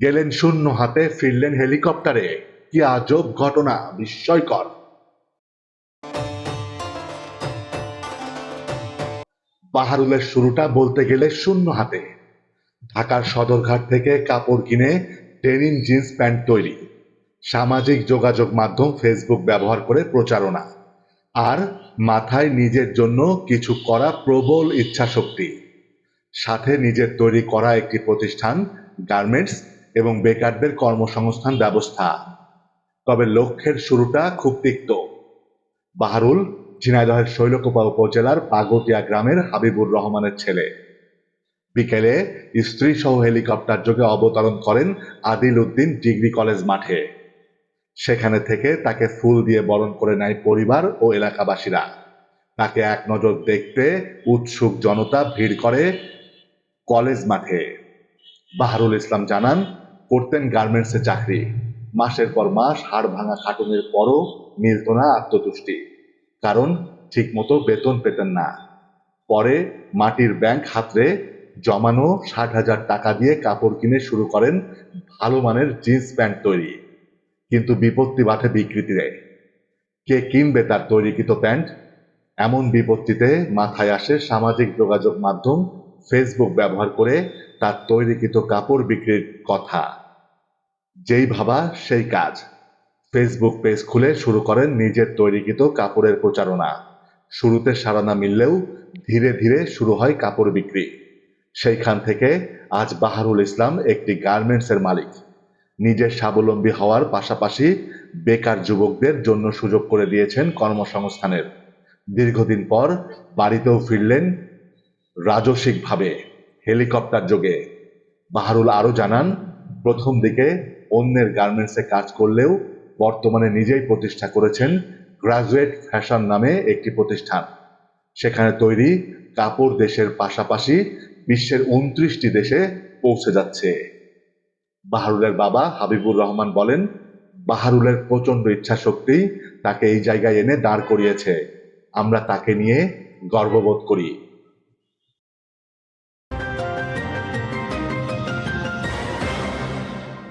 গেলেন শূন্য হাতে, ফিরলেন হেলিকপ্টারে। কি আজব ঘটনা, বিস্ময়কর। বাহারুলের শুরুটা বলতে গেলে শূন্য হাতে। ঢাকার সদরঘাট থেকে কাপড় কিনে ডেনিম জিন্স প্যান্ট তৈরি। সামাজিক যোগাযোগ মাধ্যম ফেসবুক ব্যবহার করে প্রচারণা। আর মাথায় নিজের জন্য কিছু করা প্রবল ইচ্ছাশক্তি। সাথে নিজের তৈরি করা একটি প্রতিষ্ঠান, গার্মেন্টস এবং বেকারদের কর্মসংস্থান ব্যবস্থা। তবে লক্ষ্যের শুরুটা খুব তিক্ত। বাহারুল ঝিনাইদহের শৈলকুপা উপজেলার পাগটিয়া গ্রামের হাবিবুর রহমানের ছেলে। বিকেলে স্ত্রী সহ হেলিকপ্টার যোগে অবতরণ করেন আদিল উদ্দিন ডিগ্রি কলেজ মাঠে। সেখানে থেকে তাকে ফুল দিয়ে বরণ করে নেয় পরিবার ও এলাকাবাসীরা। তাকে এক নজর দেখতে উৎসুক জনতা ভিড় করে কলেজ মাঠে। বাহারুল ইসলাম জানান করতেন গার্মেন্টসে চাকরি। মাসের পর মাস হাড় ভাঙা খাটুনের পরও মিলত না আত্মতুষ্টি। কারণ ঠিকমতো বেতন পেতেন না। পরে মাটির ব্যাংক হাতরে জমানো ষাট হাজার টাকা দিয়ে কাপড় কিনে শুরু করেন ভালো মানের জিন্স প্যান্ট তৈরি। কিন্তু বিপত্তি বাধে বিকৃতিতে। কে কিনবে তার তৈরিকৃত প্যান্ট? এমন বিপত্তিতে মাথায় আসে সামাজিক যোগাযোগ মাধ্যম ফেসবুক ব্যবহার করে তার তৈরিকৃত কাপড় বিক্রির কথা। যেই ভাবা, সেই কাজ। ফেসবুক পেজ খুলে শুরু করেন নিজের তৈরিকৃত কাপড়ের প্রচারণা। শুরুতে সাড়া না মিললেও ধীরে ধীরে শুরু হয় কাপড় বিক্রি। সেইখান থেকে আজ বাহারুল ইসলাম একটি গার্মেন্টসের মালিক। নিজের স্বাবলম্বী হওয়ার পাশাপাশি বেকার যুবকদের জন্য সুযোগ করে দিয়েছেন কর্মসংস্থানের। দীর্ঘদিন পর বাড়িতেও ফিরলেন রাজসিকভাবে হেলিকপ্টার যোগে বাহারুল আরও জানান, প্রথম দিকে অন্যের গার্মেন্টসে কাজ করলেও বর্তমানে নিজেই প্রতিষ্ঠা করেছেন গ্রাজুয়েট ফ্যাশন নামে একটি প্রতিষ্ঠান। সেখানে তৈরি কাপড় দেশের পাশাপাশি বিশ্বের উনত্রিশটি দেশে পৌঁছে যাচ্ছে। বাহারুলের বাবা হাবিবুর রহমান বলেন, বাহারুলের প্রচণ্ড ইচ্ছাশক্তি তাকে এই জায়গায় এনে দাঁড় করিয়েছে। আমরা তাকে নিয়ে গর্ববোধ করি।